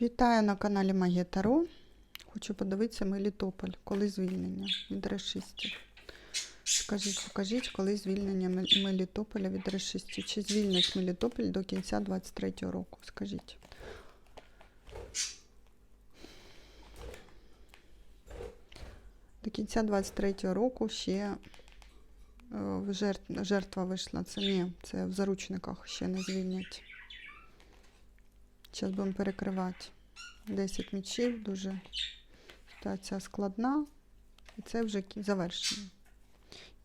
Вітаю на каналі Магія Таро. Хочу подивитися Мелітополь, коли звільнення від решистів. Скажіть, покажіть, коли звільнення Мелітополя від решистів. Чи звільнять Мелітополь до кінця 23-го року? Скажіть. До кінця 23-го року ще е, жертва вийшла. Це ні, це в заручниках ще не звільнять. Зараз будемо перекривати. 10 мічів, дуже ситуація складна. І це вже завершення.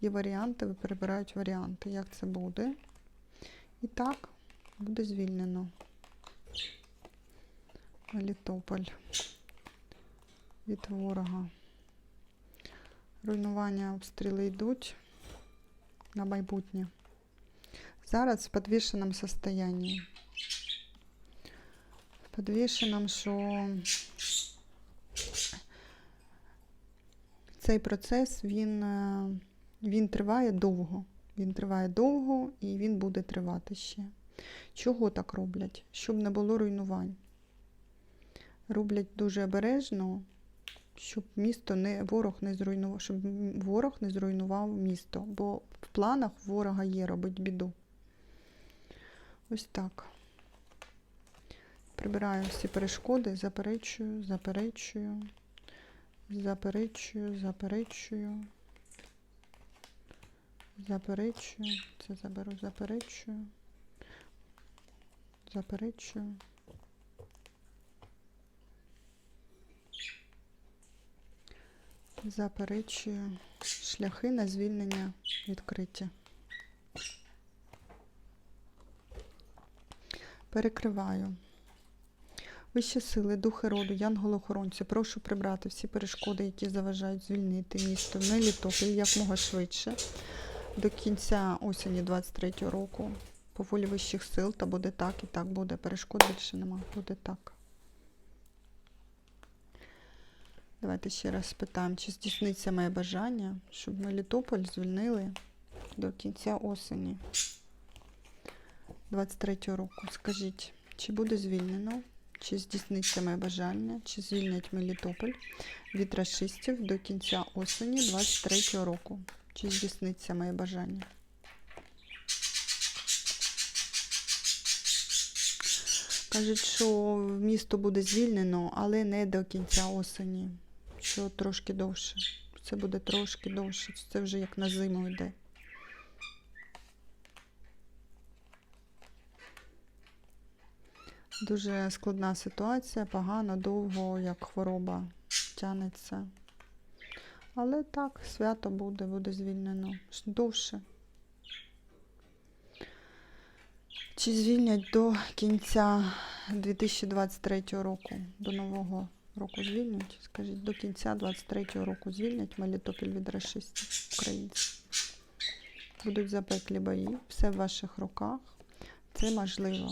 Є варіанти, ви перебирають варіанти, як це буде. І так, буде звільнено. Мелітополь від ворога. Руйнування обстріли йдуть на майбутнє. Зараз в підвішеному состоянні. В підвішеному, що цей процес він, е, він триває довго. Він триває довго і він буде тривати ще. Чого так роблять? Щоб не було руйнувань. Роблять дуже обережно, щоб місто не ворог не зруйнував, щоб ворог не зруйнував місто. Бо в планах ворога є робить біду. Ось так. Прибираю всі перешкоди, заперечую, заперечую, заперечую, заперечую, заперечую, це заберу, заперечую, заперечую. Заперечую. Шляхи на звільнення відкриті. Перекриваю. Вищі сили, духи роду, янголи-охоронці, прошу прибрати всі перешкоди, які заважають звільнити місто Мелітополь якмога швидше до кінця осені 23-го року. По волі вищих сил, та буде так і так буде. Перешкод більше нема. Буде так. Давайте ще раз спитаємо, чи здійсниться моє бажання, щоб Мелітополь звільнили до кінця осені 23-го року. Скажіть, чи буде звільнено, чи здійсниться моє бажання, чи звільнять Мелітополь від расистів до кінця осені 23-го року? Чи здійсниться моє бажання? Кажуть, що місто буде звільнено, але не до кінця осені. Що трошки довше. Це буде трошки довше. Це вже як на зиму йде. Дуже складна ситуація, погано, довго, як хвороба тянеться. Але так, свято буде, буде звільнено. Довше. Чи звільнять до кінця 2023 року, до нового року звільнять? Скажіть, до кінця 23 року звільнять Мелітопіль від расистів українців. Будуть запеклі бої, все в ваших руках. Це можливо.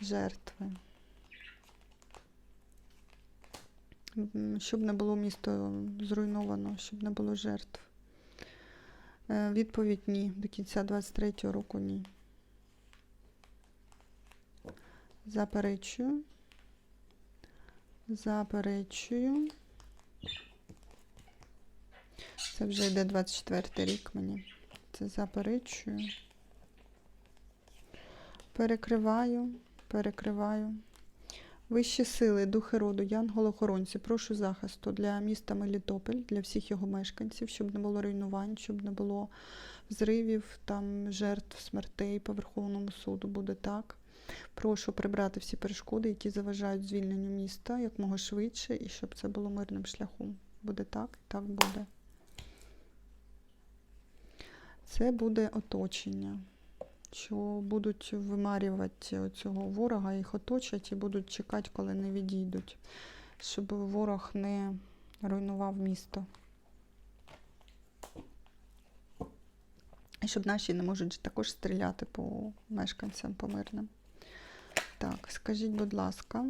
Жертви. Щоб не було місто зруйновано, щоб не було жертв. Е, Відповідь ні. До кінця 23-го року ні. Заперечую. Заперечую. Це вже йде 24 рік мені. Це заперечую. Перекриваю, перекриваю. Вищі сили, духи роду, янголи-охоронці, прошу захисту для міста Мелітополь, для всіх його мешканців, щоб не було руйнувань, щоб не було взривів, там жертв, смертей по Верховному суду буде так. Прошу прибрати всі перешкоди, які заважають звільненню міста якмога швидше, і щоб це було мирним шляхом. Буде так, і так буде. Це буде оточення, що будуть вимарювати цього ворога, їх оточать і будуть чекати, коли не відійдуть, щоб ворог не руйнував місто. І щоб наші не можуть також стріляти по мешканцям, по мирним. Так, скажіть, будь ласка,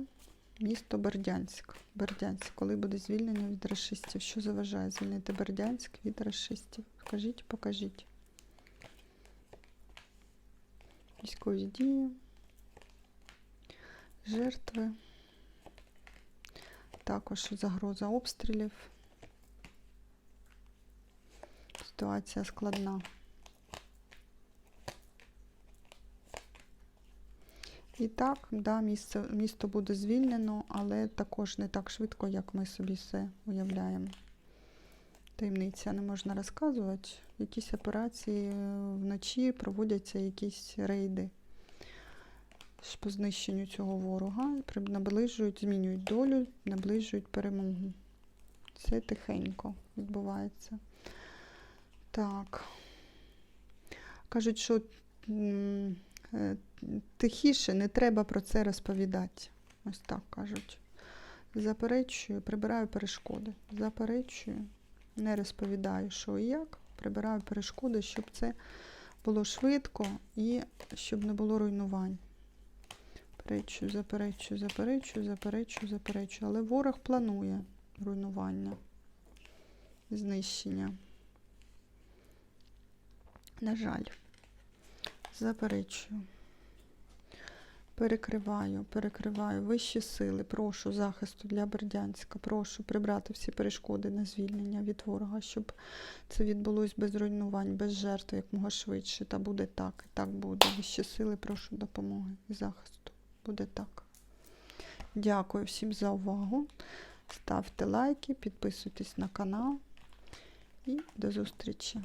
місто Бердянськ. Бердянськ, коли буде звільнення від расистів? Що заважає звільнити Бердянськ від расистів? Скажіть, покажіть. Військові дії, жертви, також загроза обстрілів. Ситуація складна. І так, да, місце, місто буде звільнено, але також не так швидко, як ми собі все уявляємо. Таємниця не можна розказувати. Якісь операції е, вночі проводяться якісь рейди по знищенню цього ворога, наближують, змінюють долю, наближують перемогу. Це тихенько відбувається. Так. Кажуть, що е, тихіше не треба про це розповідати. Ось так кажуть. Заперечую, прибираю перешкоди. Заперечую, не розповідаю, що і як. Прибираю перешкоди, щоб це було швидко і щоб не було руйнувань. Заперечую, заперечую, заперечую, заперечую, заперечую. Але ворог планує руйнування, знищення. На жаль, заперечую. Перекриваю, перекриваю вищі сили. Прошу захисту для Бердянська. Прошу прибрати всі перешкоди на звільнення від ворога, щоб це відбулось без руйнувань, без жертв, якмога швидше. Та буде так, і так буде. Вищі сили, прошу допомоги і захисту. Буде так. Дякую всім за увагу. Ставте лайки, підписуйтесь на канал і до зустрічі.